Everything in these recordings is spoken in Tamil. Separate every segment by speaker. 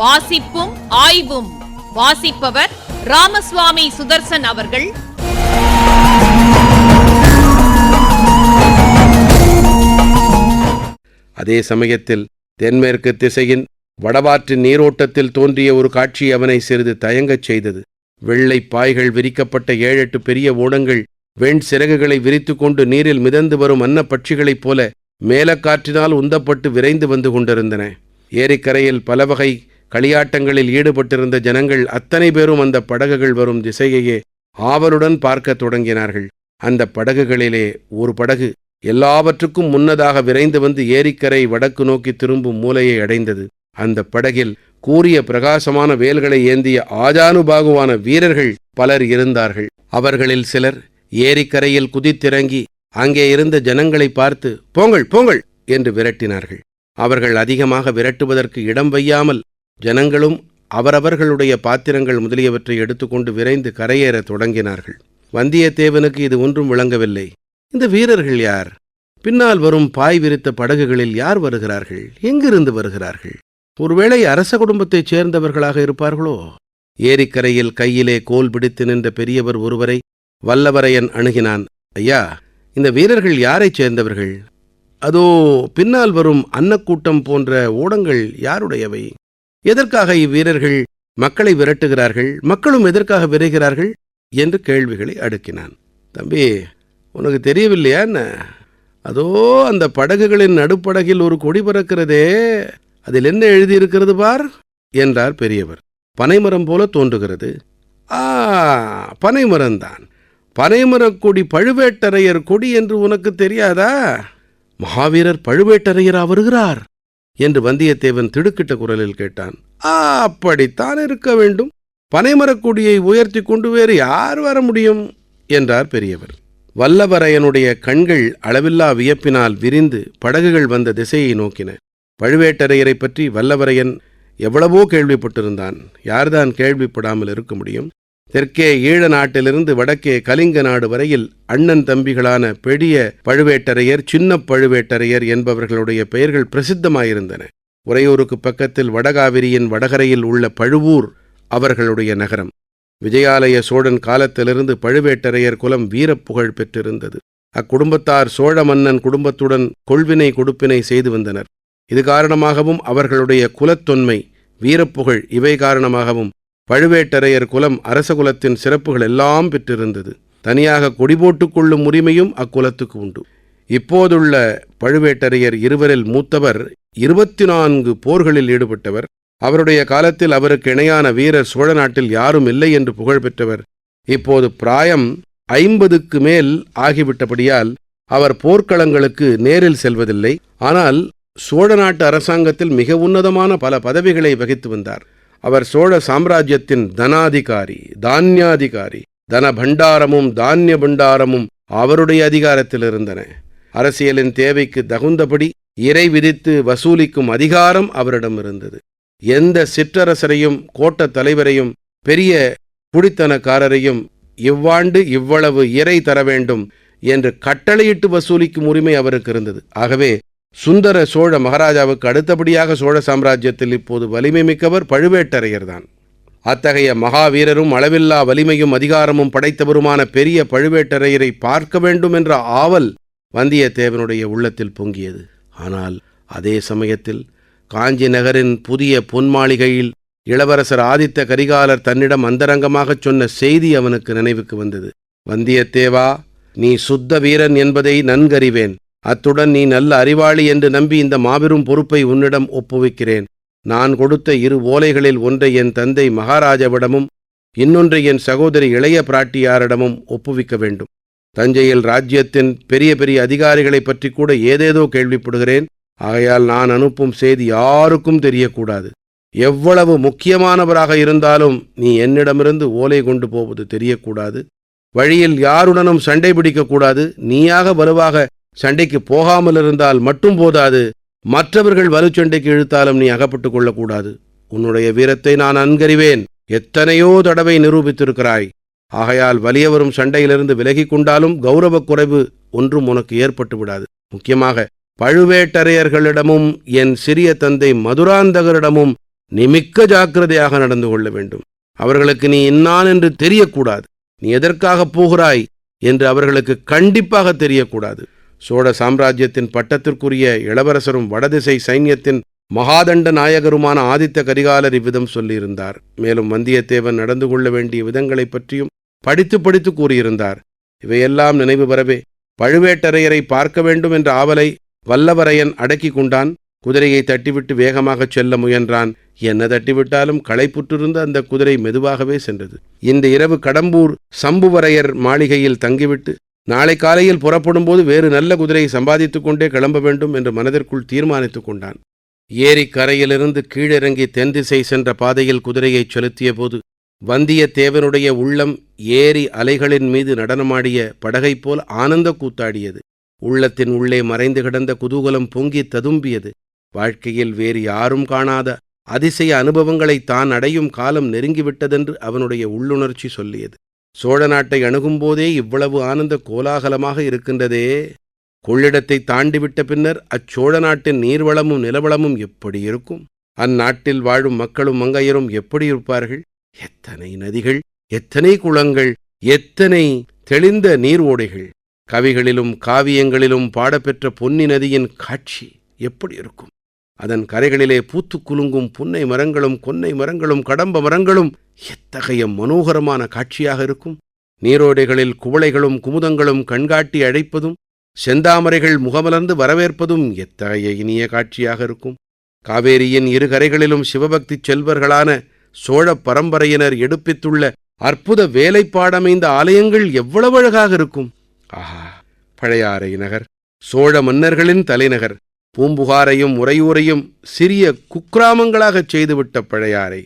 Speaker 1: வாசிப்பும் ஆய்வும் வாசிப்பவர் ராமசுவாமி சுதர்சன் அவர்கள்
Speaker 2: அதே சமயத்தில் தென்மேற்கு திசையின் வடவாற்று நீரோட்டத்தில் தோன்றிய ஒரு காட்சி அவனை சிறிது தயங்கச் செய்தது வெள்ளை பாய்கள் விரிக்கப்பட்ட ஏழெட்டு பெரிய ஓடங்கள் வெண் சிறகுகளை விரித்து கொண்டு நீரில் மிதந்து வரும் அன்ன பட்சிகளைப் போல மேலக்காற்றினால் உந்தப்பட்டு விரைந்து வந்து கொண்டிருந்தன ஏரிக்கரையில் பலவகை களியாட்டங்களில் ஈடுபட்டிருந்த ஜனங்கள் அத்தனை பேரும் அந்த படகுகள் வரும் திசையையே ஆவலுடன் பார்க்கத் தொடங்கினார்கள் அந்த படகுகளிலே ஒரு படகு எல்லாவற்றுக்கும் முன்னதாக விரைந்து வந்து ஏரிக்கரை வடக்கு நோக்கி திரும்பும் மூலையை அடைந்தது அந்த படகில் கூறிய பிரகாசமான வேல்களை ஏந்திய ஆஜானுபாகுவான வீரர்கள் பலர் இருந்தார்கள் அவர்களில் சிலர் ஏரிக்கரையில் குதித்திறங்கி அங்கே இருந்த ஜனங்களை பார்த்து போங்கள் போங்கள் என்று விரட்டினார்கள் அவர்கள் அதிகமாக விரட்டுவதற்கு இடம் வையாமல் ஜனங்களும் அவரவர்களுடைய பாத்திரங்கள் முதலியவற்றை எடுத்துக்கொண்டு விரைந்து கரையேற தொடங்கினார்கள் வந்தியத்தேவனுக்கு இது ஒன்றும் விளங்கவில்லை இந்த வீரர்கள் யார் பின்னால் வரும் பாய் விரித்த படகுகளில் யார் வருகிறார்கள் எங்கிருந்து வருகிறார்கள் ஒருவேளை அரச குடும்பத்தைச் சேர்ந்தவர்களாக இருப்பார்களோ ஏரிக்கரையில் கையிலே கோல் பிடித்து நின்ற பெரியவர் ஒருவரை வல்லவரையன் அணுகினான் ஐயா இந்த வீரர்கள் யாரைச் சேர்ந்தவர்கள் அதோ பின்னால் வரும் அன்னக்கூட்டம் போன்ற ஓடங்கள் யாருடையவை எதற்காக இவ்வீரர்கள் மக்களை விரட்டுகிறார்கள் மக்களும் எதற்காக விரைகிறார்கள் என்று கேள்விகளை அடுக்கினான் தம்பி உனக்கு தெரியவில்லையா என்ன அதோ அந்த படகுகளின் நடுப்படகில் ஒரு கொடி பறக்கிறதே அதில் என்ன எழுதியிருக்கிறது பார் என்றார் பெரியவர் பனைமரம் போல தோன்றுகிறது ஆ பனைமரம்தான் பனைமரக் கொடி பழுவேட்டரையர் கொடி என்று உனக்கு தெரியாதா மகாவீரர் பழுவேட்டரையரா வருகிறார் என்று வந்தியத்தேவன் திடுக்கிட்ட குரலில் கேட்டான் ஆ அப்படித்தான் இருக்க வேண்டும் பனைமரக்கொடியை உயர்த்தி கொண்டு வேறு யார் வர முடியும் என்றார் பெரியவர் வல்லவரையனுடைய கண்கள் அளவில்லா வியப்பினால் விரிந்து படகுகள் வந்த திசையை நோக்கின பழுவேட்டரையரை பற்றி வல்லவரையன் எவ்வளவோ கேள்விப்பட்டிருந்தான் யார்தான் கேள்விப்படாமல் இருக்க முடியும் தெற்கே ஈழ நாட்டிலிருந்து வடக்கே கலிங்க நாடு வரையில் அண்ணன் தம்பிகளான பெரிய பழுவேட்டரையர் சின்ன பழுவேட்டரையர் என்பவர்களுடைய பெயர்கள் பிரசித்தமாயிருந்தன உறையூருக்கு பக்கத்தில் வடகாவிரியின் வடகரையில் உள்ள பழுவூர் அவர்களுடைய நகரம் விஜயாலய சோழன் காலத்திலிருந்து பழுவேட்டரையர் குலம் வீரப்புகழ் பெற்றிருந்தது அக்குடும்பத்தார் சோழ மன்னன் குடும்பத்துடன் கொள்வினை கொடுப்பினை செய்து வந்தனர் இது காரணமாகவும் அவர்களுடைய குலத்தொன்மை வீரப்புகழ் இவை காரணமாகவும் பழுவேட்டரையர் குலம் அரச குலத்தின் சிறப்புகள் எல்லாம் பெற்றிருந்தது தனியாக கொடி கொள்ளும் உரிமையும் அக்குலத்துக்கு உண்டு இப்போதுள்ள பழுவேட்டரையர் இருவரில் மூத்தவர் இருபத்தி நான்கு போர்களில் ஈடுபட்டவர் அவருடைய காலத்தில் அவருக்கு இணையான வீரர் சோழ நாட்டில் யாரும் இல்லை என்று புகழ் பெற்றவர் இப்போது பிராயம் ஐம்பதுக்கு மேல் ஆகிவிட்டபடியால் அவர் போர்க்களங்களுக்கு நேரில் செல்வதில்லை ஆனால் சோழ நாட்டு அரசாங்கத்தில் மிக உன்னதமான பல பதவிகளை வகித்து வந்தார் அவர் சோழ சாம்ராஜ்யத்தின் தனாதிகாரி தானியாதிகாரி தன பண்டாரமும் தானிய பண்டாரமும் அவருடைய அதிகாரத்தில் இருந்தன அரசியலின் தேவைக்கு தகுந்தபடி இறை விதித்து வசூலிக்கும் அதிகாரம் அவரிடம் இருந்தது எந்த சிற்றரசரையும் கோட்ட தலைவரையும் பெரிய குடித்தனக்காரரையும் இவ்வாண்டு இவ்வளவு இறை தர வேண்டும் என்று கட்டளையிட்டு வசூலிக்கும் உரிமை அவருக்கு இருந்தது ஆகவே சுந்தர சோழ மகாராஜாவுக்கு அடுத்தபடியாக சோழ சாம்ராஜ்யத்தில் இப்போது வலிமை மிக்கவர் பழுவேட்டரையர்தான் அத்தகைய மகாவீரரும் அளவில்லா வலிமையும் அதிகாரமும் படைத்தவருமான பெரிய பழுவேட்டரையரை பார்க்க வேண்டும் என்ற ஆவல் வந்தியத்தேவனுடைய உள்ளத்தில் பொங்கியது ஆனால் அதே சமயத்தில் காஞ்சி நகரின் புதிய பொன்மாளிகையில் இளவரசர் ஆதித்த கரிகாலர் தன்னிடம் அந்தரங்கமாகச் சொன்ன செய்தி அவனுக்கு நினைவுக்கு வந்தது வந்தியத்தேவா நீ சுத்த வீரன் என்பதை நன்கறிவேன் அத்துடன் நீ நல்ல அறிவாளி என்று நம்பி இந்த மாபெரும் பொறுப்பை உன்னிடம் ஒப்புவிக்கிறேன் நான் கொடுத்த இரு ஓலைகளில் ஒன்றை என் தந்தை மகாராஜாவிடமும் இன்னொன்றை என் சகோதரி இளைய பிராட்டியாரிடமும் ஒப்புவிக்க வேண்டும் தஞ்சையில் ராஜ்யத்தின் பெரிய பெரிய அதிகாரிகளை பற்றி கூட ஏதேதோ கேள்விப்படுகிறேன் ஆகையால் நான் அனுப்பும் செய்தி யாருக்கும் தெரியக்கூடாது எவ்வளவு முக்கியமானவராக இருந்தாலும் நீ என்னிடமிருந்து ஓலை கொண்டு போவது தெரியக்கூடாது வழியில் யாருடனும் சண்டை பிடிக்கக்கூடாது நீயாக வலுவாக சண்டைக்கு போகாமல் இருந்தால் மட்டும் போதாது மற்றவர்கள் வலுச்சண்டைக்கு இழுத்தாலும் நீ அகப்பட்டுக் கொள்ளக்கூடாது உன்னுடைய வீரத்தை நான் அன்கறிவேன் எத்தனையோ தடவை நிரூபித்திருக்கிறாய் ஆகையால் வலியவரும் சண்டையிலிருந்து விலகிக் கொண்டாலும் கௌரவக் குறைவு ஒன்றும் உனக்கு ஏற்பட்டு விடாது முக்கியமாக பழுவேட்டரையர்களிடமும் என் சிறிய தந்தை மதுராந்தகரிடமும் நீ மிக்க ஜாக்கிரதையாக நடந்து கொள்ள வேண்டும் அவர்களுக்கு நீ இன்னான் என்று தெரியக்கூடாது நீ எதற்காக போகிறாய் என்று அவர்களுக்கு கண்டிப்பாக தெரியக்கூடாது சோழ சாம்ராஜ்யத்தின் பட்டத்திற்குரிய இளவரசரும் வடதிசை சைன்யத்தின் மகாதண்ட நாயகருமான ஆதித்த கரிகாலர் இவ்விதம் சொல்லியிருந்தார் மேலும் வந்தியத்தேவன் நடந்து கொள்ள வேண்டிய விதங்களைப் பற்றியும் படித்து படித்து கூறியிருந்தார் இவையெல்லாம் நினைவு வரவே பழுவேட்டரையரை பார்க்க வேண்டும் என்ற ஆவலை வல்லவரையன் அடக்கி கொண்டான் குதிரையை தட்டிவிட்டு வேகமாகச் செல்ல முயன்றான் என்ன தட்டிவிட்டாலும் களைப்புற்றிருந்த அந்த குதிரை மெதுவாகவே சென்றது இந்த இரவு கடம்பூர் சம்புவரையர் மாளிகையில் தங்கிவிட்டு நாளை காலையில் புறப்படும்போது வேறு நல்ல குதிரையை சம்பாதித்துக் கொண்டே கிளம்ப வேண்டும் என்று மனதிற்குள் தீர்மானித்துக் கொண்டான் கரையிலிருந்து கீழிறங்கி தென் திசை சென்ற பாதையில் குதிரையைச் செலுத்திய போது வந்தியத்தேவனுடைய உள்ளம் ஏரி அலைகளின் மீது நடனமாடிய படகைப் போல் ஆனந்த கூத்தாடியது உள்ளத்தின் உள்ளே மறைந்து கிடந்த குதூகலம் பொங்கி ததும்பியது வாழ்க்கையில் வேறு யாரும் காணாத அதிசய அனுபவங்களை தான் அடையும் காலம் நெருங்கிவிட்டதென்று அவனுடைய உள்ளுணர்ச்சி சொல்லியது சோழ நாட்டை அணுகும்போதே இவ்வளவு ஆனந்த கோலாகலமாக இருக்கின்றதே கொள்ளிடத்தை தாண்டிவிட்ட பின்னர் அச்சோழ நாட்டின் நீர்வளமும் நிலவளமும் எப்படி இருக்கும் அந்நாட்டில் வாழும் மக்களும் மங்கையரும் எப்படி இருப்பார்கள் எத்தனை நதிகள் எத்தனை குளங்கள் எத்தனை தெளிந்த நீர் ஓடைகள் கவிகளிலும் காவியங்களிலும் பாடப்பெற்ற பொன்னி நதியின் காட்சி எப்படி இருக்கும் அதன் கரைகளிலே பூத்துக்குலுங்கும் குலுங்கும் புன்னை மரங்களும் கொன்னை மரங்களும் கடம்ப மரங்களும் எத்தகைய மனோகரமான காட்சியாக இருக்கும் நீரோடைகளில் குவளைகளும் குமுதங்களும் கண்காட்டி அழைப்பதும் செந்தாமரைகள் முகமலர்ந்து வரவேற்பதும் எத்தகைய இனிய காட்சியாக இருக்கும் காவேரியின் இரு கரைகளிலும் சிவபக்தி செல்வர்களான சோழ பரம்பரையினர் எடுப்பித்துள்ள அற்புத வேலைப்பாடமைந்த ஆலயங்கள் எவ்வளவு அழகாக இருக்கும் ஆஹா பழையாறை நகர் சோழ மன்னர்களின் தலைநகர் பூம்புகாரையும் உறையூரையும் சிறிய குக்கிராமங்களாகச் செய்துவிட்ட பழையாறை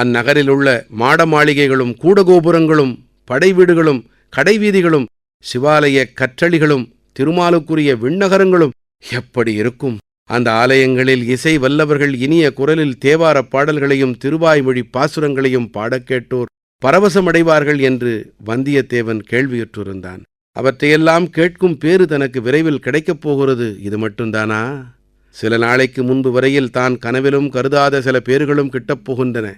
Speaker 2: அந்நகரிலுள்ள மாட மாளிகைகளும் கூடகோபுரங்களும் படைவீடுகளும் கடைவீதிகளும் சிவாலய கற்றளிகளும் திருமாலுக்குரிய விண்ணகரங்களும் எப்படி இருக்கும் அந்த ஆலயங்களில் இசை வல்லவர்கள் இனிய குரலில் தேவாரப் பாடல்களையும் திருவாய்மொழி பாசுரங்களையும் பாடக்கேட்டோர் பரவசமடைவார்கள் என்று வந்தியத்தேவன் கேள்வியுற்றிருந்தான் அவற்றையெல்லாம் கேட்கும் பேறு தனக்கு விரைவில் கிடைக்கப் போகிறது இது மட்டும்தானா சில நாளைக்கு முன்பு வரையில் தான் கனவிலும் கருதாத சில பேர்களும் கிட்டப் போகின்றன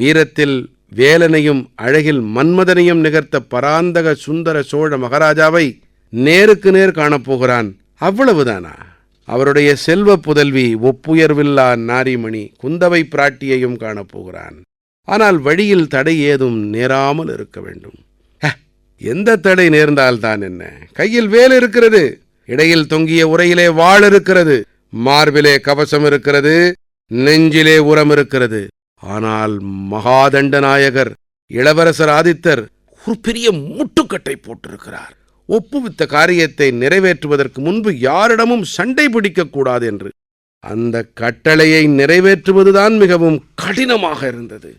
Speaker 2: வீரத்தில் வேலனையும் அழகில் மன்மதனையும் நிகர்த்த பராந்தக சுந்தர சோழ மகாராஜாவை நேருக்கு நேர் காணப்போகிறான் அவ்வளவுதானா அவருடைய செல்வ புதல்வி ஒப்புயர்வில்லா நாரிமணி குந்தவை பிராட்டியையும் காணப்போகிறான் ஆனால் வழியில் தடை ஏதும் நேராமல் இருக்க வேண்டும் எந்த தடை நேர்ந்தால்தான் என்ன கையில் வேல் இருக்கிறது இடையில் தொங்கிய உரையிலே வாழ் இருக்கிறது மார்பிலே கவசம் இருக்கிறது நெஞ்சிலே உரம் இருக்கிறது ஆனால் மகாதண்டநாயகர் இளவரசர் ஆதித்தர் ஒரு பெரிய முட்டுக்கட்டை போட்டிருக்கிறார் ஒப்புவித்த காரியத்தை நிறைவேற்றுவதற்கு முன்பு யாரிடமும் சண்டை கூடாது என்று அந்த கட்டளையை நிறைவேற்றுவதுதான் மிகவும் கடினமாக இருந்தது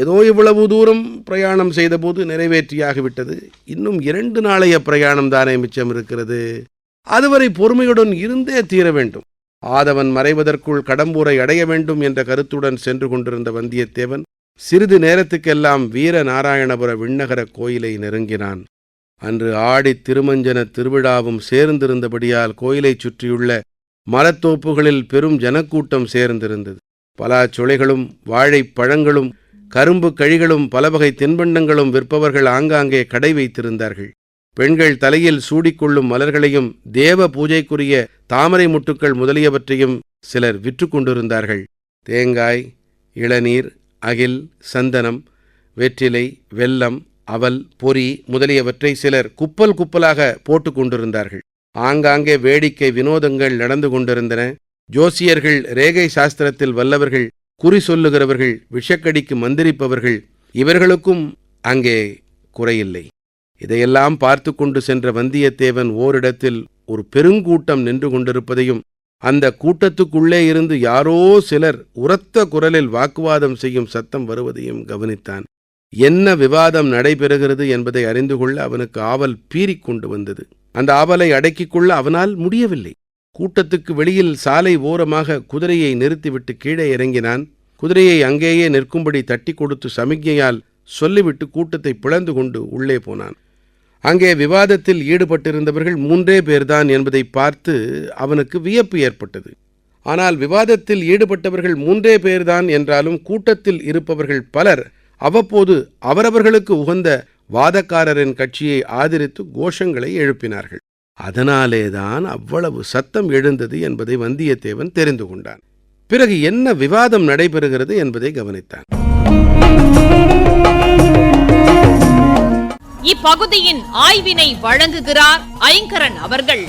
Speaker 2: ஏதோ இவ்வளவு தூரம் பிரயாணம் செய்தபோது நிறைவேற்றியாகிவிட்டது இன்னும் இரண்டு நாளைய பிரயாணம் தானே மிச்சம் இருக்கிறது அதுவரை பொறுமையுடன் இருந்தே தீர வேண்டும் ஆதவன் மறைவதற்குள் கடம்பூரை அடைய வேண்டும் என்ற கருத்துடன் சென்று கொண்டிருந்த வந்தியத்தேவன் சிறிது நேரத்துக்கெல்லாம் வீர நாராயணபுர விண்ணகர கோயிலை நெருங்கினான் அன்று ஆடி திருமஞ்சன திருவிழாவும் சேர்ந்திருந்தபடியால் கோயிலைச் சுற்றியுள்ள மரத்தோப்புகளில் பெரும் ஜனக்கூட்டம் சேர்ந்திருந்தது பல சுளைகளும் வாழைப்பழங்களும் கரும்பு கழிகளும் பலவகை தின்பண்டங்களும் விற்பவர்கள் ஆங்காங்கே கடை வைத்திருந்தார்கள் பெண்கள் தலையில் சூடிக்கொள்ளும் மலர்களையும் தேவ பூஜைக்குரிய தாமரை முட்டுக்கள் முதலியவற்றையும் சிலர் விற்று கொண்டிருந்தார்கள் தேங்காய் இளநீர் அகில் சந்தனம் வெற்றிலை வெல்லம் அவல் பொறி முதலியவற்றை சிலர் குப்பல் குப்பலாக போட்டு கொண்டிருந்தார்கள் ஆங்காங்கே வேடிக்கை வினோதங்கள் நடந்து கொண்டிருந்தன ஜோசியர்கள் ரேகை சாஸ்திரத்தில் வல்லவர்கள் குறி சொல்லுகிறவர்கள் விஷக்கடிக்கு மந்திரிப்பவர்கள் இவர்களுக்கும் அங்கே குறையில்லை இதையெல்லாம் பார்த்து கொண்டு சென்ற வந்தியத்தேவன் ஓரிடத்தில் ஒரு பெருங்கூட்டம் நின்று கொண்டிருப்பதையும் அந்த கூட்டத்துக்குள்ளே இருந்து யாரோ சிலர் உரத்த குரலில் வாக்குவாதம் செய்யும் சத்தம் வருவதையும் கவனித்தான் என்ன விவாதம் நடைபெறுகிறது என்பதை அறிந்து கொள்ள அவனுக்கு ஆவல் பீறிக்கொண்டு வந்தது அந்த ஆவலை அடக்கிக் கொள்ள அவனால் முடியவில்லை கூட்டத்துக்கு வெளியில் சாலை ஓரமாக குதிரையை நிறுத்திவிட்டு கீழே இறங்கினான் குதிரையை அங்கேயே நிற்கும்படி தட்டி கொடுத்து சமிக்ஞையால் சொல்லிவிட்டு கூட்டத்தை பிளந்து கொண்டு உள்ளே போனான் அங்கே விவாதத்தில் ஈடுபட்டிருந்தவர்கள் மூன்றே பேர்தான் என்பதை பார்த்து அவனுக்கு வியப்பு ஏற்பட்டது ஆனால் விவாதத்தில் ஈடுபட்டவர்கள் மூன்றே பேர்தான் என்றாலும் கூட்டத்தில் இருப்பவர்கள் பலர் அவ்வப்போது அவரவர்களுக்கு உகந்த வாதக்காரரின் கட்சியை ஆதரித்து கோஷங்களை எழுப்பினார்கள் அதனாலே தான் அவ்வளவு சத்தம் எழுந்தது என்பதை வந்தியத்தேவன் தெரிந்து கொண்டான் பிறகு என்ன விவாதம் நடைபெறுகிறது என்பதை கவனித்தான் இப்பகுதியின் ஆய்வினை
Speaker 3: வழங்குகிறார் ஐங்கரன் அவர்கள்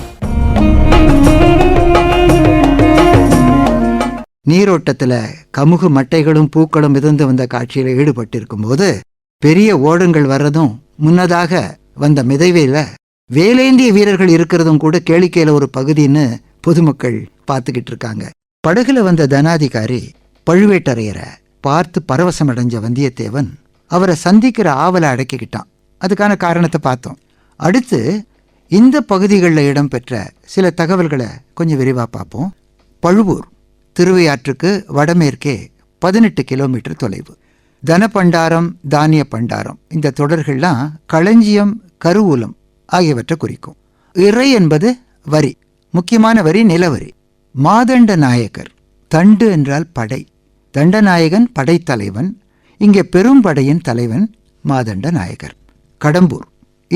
Speaker 3: நீரோட்டத்தில் கமுகு மட்டைகளும் பூக்களும் மிதந்து வந்த காட்சியில் ஈடுபட்டிருக்கும் போது பெரிய ஓடுங்கள் வர்றதும் முன்னதாக வந்த மிதைவையில வேலேந்திய வீரர்கள் இருக்கிறதும் கூட கேளிக்கையில் ஒரு பகுதின்னு பொதுமக்கள் பார்த்துக்கிட்டு இருக்காங்க படகுல வந்த தனாதிகாரி பழுவேட்டரையரை பார்த்து பரவசம் அடைஞ்ச வந்தியத்தேவன் அவரை சந்திக்கிற ஆவலை அடக்கிக்கிட்டான் அதுக்கான காரணத்தை பார்த்தோம் அடுத்து இந்த பகுதிகளில் இடம்பெற்ற சில தகவல்களை கொஞ்சம் விரிவாக பார்ப்போம் பழுவூர் திருவையாற்றுக்கு வடமேற்கே பதினெட்டு கிலோமீட்டர் தொலைவு தன பண்டாரம் தானிய பண்டாரம் இந்த தொடர்கள்லாம் களஞ்சியம் கருவூலம் ஆகியவற்றை குறிக்கும் இறை என்பது வரி முக்கியமான வரி நிலவரி மாதண்ட நாயகர் தண்டு என்றால் படை தண்டநாயகன் படைத்தலைவன் இங்கே பெரும்படையின் தலைவன் மாதண்ட நாயகர் கடம்பூர்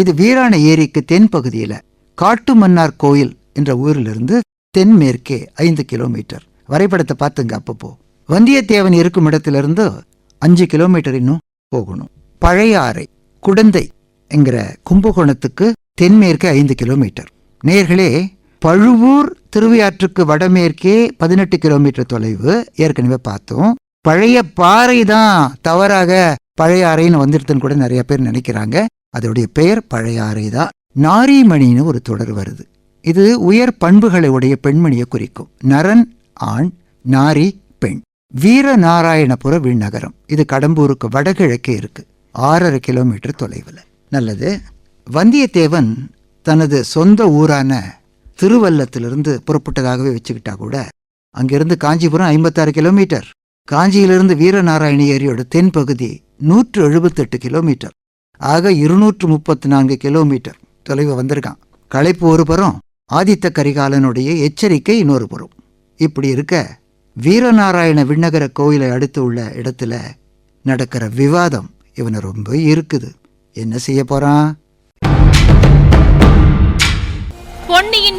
Speaker 3: இது வீராண ஏரிக்கு தென்பகுதியில் காட்டு மன்னார் கோயில் என்ற ஊரிலிருந்து தென்மேற்கே ஐந்து கிலோமீட்டர் வரைபடத்தை பார்த்துங்க அப்பப்போ வந்தியத்தேவன் இருக்கும் இடத்திலிருந்து அஞ்சு கிலோமீட்டர் இன்னும் போகணும் பழையாறை குடந்தை என்கிற கும்பகோணத்துக்கு தென்மேற்கு ஐந்து கிலோமீட்டர் நேர்களே பழுவூர் திருவையாற்றுக்கு வடமேற்கே பதினெட்டு கிலோமீட்டர் தொலைவு ஏற்கனவே பார்த்தோம் பழைய பாறை தான் தவறாக பழைய அறைன்னு வந்துடுதுன்னு கூட நிறைய பேர் நினைக்கிறாங்க அதோடைய பெயர் பழைய அறை தான் நாரிமணின்னு ஒரு தொடர் வருது இது உயர் பண்புகளை உடைய பெண்மணியை குறிக்கும் நரன் ஆண் நாரி பெண் வீர நாராயணபுர விண்ணகரம் இது கடம்பூருக்கு வடகிழக்கே இருக்கு ஆறரை கிலோமீட்டர் தொலைவில் நல்லது வந்தியத்தேவன் தனது சொந்த ஊரான திருவல்லத்திலிருந்து புறப்பட்டதாகவே வச்சுக்கிட்டா கூட அங்கிருந்து காஞ்சிபுரம் ஐம்பத்தாறு கிலோமீட்டர் காஞ்சியிலிருந்து வீரநாராயண ஏரியோட தென்பகுதி நூற்று எழுபத்தெட்டு கிலோமீட்டர் ஆக இருநூற்று முப்பத்தி நான்கு கிலோமீட்டர் தொலைவு வந்திருக்கான் களைப்பு ஒரு புறம் ஆதித்த கரிகாலனுடைய எச்சரிக்கை இன்னொரு புறம் இப்படி இருக்க வீரநாராயண விண்ணகர கோயிலை அடுத்து உள்ள இடத்துல நடக்கிற விவாதம் இவனை ரொம்ப இருக்குது என்ன செய்ய போறான்